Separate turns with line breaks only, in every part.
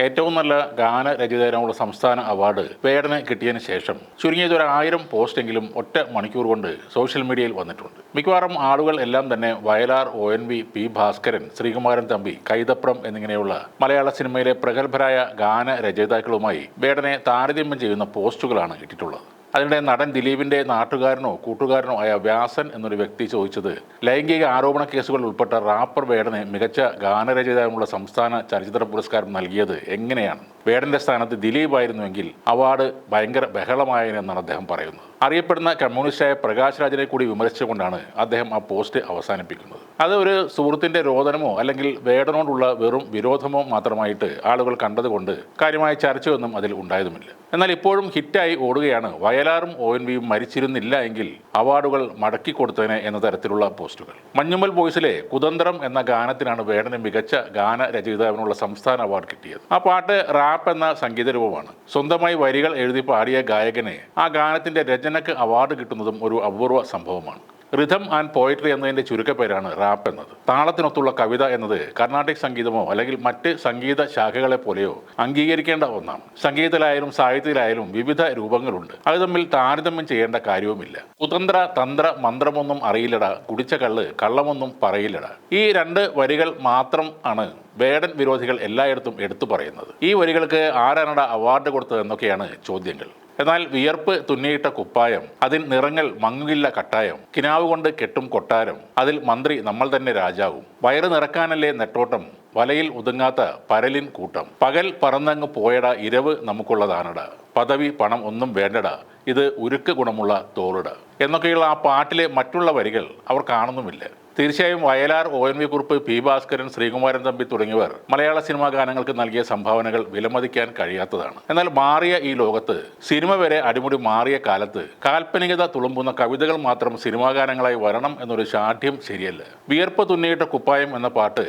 ഏറ്റവും നല്ല ഗാന രചയിതാവിനുള്ള സംസ്ഥാന അവാർഡ് വേടന് കിട്ടിയതിന് ശേഷം ചുരുങ്ങിയത് ഒരു ആയിരം പോസ്റ്റെങ്കിലും ഒറ്റ മണിക്കൂർ കൊണ്ട് സോഷ്യൽ മീഡിയയിൽ വന്നിട്ടുണ്ട്. മിക്കവാറും ആളുകൾ എല്ലാം തന്നെ Vayalar O N V P Bhaskaran Sreekumaran Thampi Kaithapram എന്നിങ്ങനെയുള്ള മലയാള സിനിമയിലെ പ്രഗത്ഭരായ ഗാന രചയിതാക്കളുമായി വേടനെ താരതമ്യം ചെയ്യുന്ന പോസ്റ്റുകളാണ് ഇട്ടിട്ടുള്ളത്. അതിനിടെ നടൻ ദിലീപിന്റെ നാട്ടുകാരനോ കൂട്ടുകാരനോ ആയ വ്യാസൻ എന്നൊരു വ്യക്തി ചോദിച്ചത് ലൈംഗിക ആരോപണ കേസുകൾ ഉൾപ്പെട്ട റാപ്പർ വേടന് മികച്ച ഗാനരചയിതാവിനുള്ള സംസ്ഥാന ചലച്ചിത്ര പുരസ്കാരം നൽകിയത് എങ്ങനെയാണ്? വേടന്റെ സ്ഥാനത്ത് ദിലീപ് ആയിരുന്നുവെങ്കിൽ അവാർഡ് ഭയങ്കര ബഹളമായെന്നാണ് അദ്ദേഹം പറയുന്നത്. അറിയപ്പെടുന്ന കമ്മ്യൂണിസ്റ്റായ പ്രകാശ് രാജിനെ കൂടി വിമർശിച്ചുകൊണ്ടാണ് അദ്ദേഹം ആ പോസ്റ്റ് അവസാനിപ്പിക്കുന്നത്. അത് ഒരു സുഹൃത്തിന്റെ രോദനമോ അല്ലെങ്കിൽ വേടനോടുള്ള വെറും വിരോധമോ മാത്രമായിട്ട് ആളുകൾ കണ്ടതുകൊണ്ട് കാര്യമായ ചർച്ചയൊന്നും അതിൽ ഉണ്ടായതുമില്ല. എന്നാൽ ഇപ്പോഴും ഹിറ്റായി ഓടുകയാണ്. വയലാറും ഒ എൻ വിയും മരിച്ചിരുന്നില്ല എങ്കിൽ അവാർഡുകൾ മടക്കി കൊടുത്തേനെ എന്ന തരത്തിലുള്ള പോസ്റ്റുകൾ. മഞ്ഞുമ്മൽ ബോയ്സിലെ കുതന്ത്രം എന്ന ഗാനത്തിനാണ് വേടന് മികച്ച ഗാന രചയിതാവിനുള്ള സംസ്ഥാന അവാർഡ് കിട്ടിയത്. ആ പാട്ട് റാപ്പ് എന്ന സംഗീത രൂപമാണ്. സ്വന്തമായി വരികൾ എഴുതി പാടിയ ഗായകനെ ആ ഗാനത്തിന്റെ രചനക്ക് അവാർഡ് കിട്ടുന്നതും ഒരു അപൂർവ സംഭവമാണ്. റിഥം ആൻഡ് പോയട്രി എന്നതിന്റെ ചുരുക്കപ്പേരാണ് റാപ്പ് എന്നത്. താളത്തിനൊത്തുള്ള കവിത എന്നത് കർണാട്ടിക് സംഗീതമോ അല്ലെങ്കിൽ മറ്റ് സംഗീത ശാഖകളെ പോലെയോ അംഗീകരിക്കേണ്ട ഒന്നാണ്. സംഗീതത്തിലായാലും സാഹിത്യത്തിലായാലും വിവിധ രൂപങ്ങളുണ്ട്. അത് തമ്മിൽ താരതമ്യം ചെയ്യേണ്ട കാര്യവുമില്ല. കുതന്ത്ര തന്ത്ര മന്ത്രമൊന്നും അറിയില്ലട. കുടിച്ച കള്ള് കള്ളമൊന്നും പറയില്ലട. ഈ രണ്ട് വരികൾ മാത്രം ആണ് വേടൻ വിരോധികൾ എല്ലായിടത്തും എടുത്തു പറയുന്നത്. ഈ വരികൾക്ക് ആരാണട അവാർഡ് കൊടുത്തതെന്നൊക്കെയാണ് ചോദ്യങ്ങൾ. എന്നാൽ വിയർപ്പ് തുന്നിയിട്ട കുപ്പായം അതിൽ നിറങ്ങൾ മങ്ങുകില്ല കട്ടായം കിനാവ് കൊണ്ട് കെട്ടും കൊട്ടാരം അതിൽ മന്ത്രി നമ്മൾ തന്നെ രാജാവും. വയറ് നിറക്കാനല്ലേ നെട്ടോട്ടം വലയിൽ ഒതുങ്ങാത്ത പരലിൻ കൂട്ടം. പകൽ പറന്നങ്ങ് പോയട ഇരവ് നമുക്കുള്ളതാണട. പദവി പണം ഒന്നും വേണ്ടട ഇത് ഉരുക്ക് ഗുണമുള്ള തോളിട. എന്നൊക്കെയുള്ള ആ പാട്ടിലെ മറ്റുള്ള വരികൾ അവർ കാണുന്നുമില്ല. തീർച്ചയായും Vayalar O N V Kurup P Bhaskaran Sreekumaran Thampi തുടങ്ങിയവർ മലയാള സിനിമാ ഗാനങ്ങൾക്ക് നൽകിയ സംഭാവനകൾ വിലമതിക്കാൻ കഴിയാത്തതാണ്. എന്നാൽ മാറിയ ഈ ലോകത്ത് സിനിമ വരെ അടിമുടി മാറിയ കാലത്ത് കാൽപ്പനികത തുളുമ്പുന്ന കവിതകൾ മാത്രം സിനിമാ ഗാനങ്ങളായി വരണം എന്നൊരു ശാഠ്യം ശരിയല്ല. വിയർപ്പ് തുന്നിയിട്ട കുപ്പായം എന്ന പാട്ട്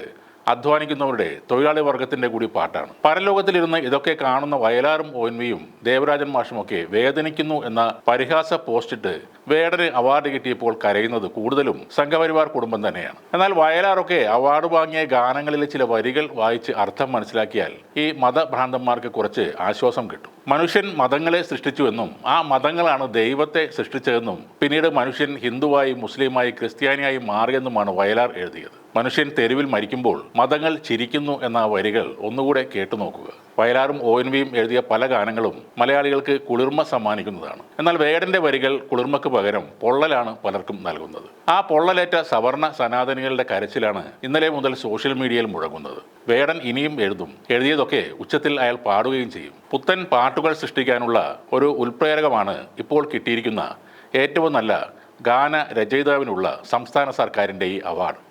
അധ്വാനിക്കുന്നവരുടെ തൊഴിലാളി വർഗത്തിന്റെ കൂടി പാട്ടാണ്. പരലോകത്തിലിരുന്ന് ഇതൊക്കെ കാണുന്ന വയലാറും ഓൻവിയും ദേവരാജൻ മാഷുമൊക്കെ വേദനിക്കുന്നു എന്ന പരിഹാസ പോസ്റ്റിട്ട് വേടന് അവാർഡ് കിട്ടിയപ്പോൾ കരയുന്നത് കൂടുതലും സംഘപരിവാർ കുടുംബം തന്നെയാണ്. എന്നാൽ വയലാറൊക്കെ അവാർഡ് വാങ്ങിയ ഗാനങ്ങളിലെ ചില വരികൾ വായിച്ച് അർത്ഥം മനസ്സിലാക്കിയാൽ ഈ മതഭ്രാന്തന്മാർക്ക് കുറച്ച് ആശ്വാസം കിട്ടും. മനുഷ്യൻ മതങ്ങളെ സൃഷ്ടിച്ചുവെന്നും ആ മതങ്ങളാണ് ദൈവത്തെ സൃഷ്ടിച്ചതെന്നും പിന്നീട് മനുഷ്യൻ ഹിന്ദുവായി മുസ്ലിമായി ക്രിസ്ത്യാനിയായി മാറിയെന്നുമാണ് വയലാർ എഴുതിയത്. മനുഷ്യൻ തെരുവിൽ മരിക്കുമ്പോൾ മതങ്ങൾ ചിരിക്കുന്നു എന്ന വരികൾ ഒന്നുകൂടെ കേട്ടു നോക്കുക. വയലാറും ഒ എൻ വിയും എഴുതിയ പല ഗാനങ്ങളും മലയാളികൾക്ക് കുളിർമ സമ്മാനിക്കുന്നതാണ്. എന്നാൽ വേടന്റെ വരികൾ കുളിർമക്ക് പകരം പൊള്ളലാണ് പലർക്കും നൽകുന്നത്. ആ പൊള്ളലേറ്റ സവർണ സനാതനികളുടെ കരച്ചിലാണ് ഇന്നലെ മുതൽ സോഷ്യൽ മീഡിയയിൽ മുഴങ്ങുന്നത്. വേടൻ ഇനിയും എഴുതും. എഴുതിയതൊക്കെ ഉച്ചത്തിൽ അയാൾ പാടുകയും ചെയ്യും. പുത്തൻ പാട്ടുകൾ സൃഷ്ടിക്കാനുള്ള ഒരു ഉൽപ്രേരകമാണ് ഇപ്പോൾ കിട്ടിയിരിക്കുന്ന ഏറ്റവും നല്ല ഗാന രചയിതാവിനുള്ള സംസ്ഥാന സർക്കാരിന്റെ ഈ അവാർഡ്.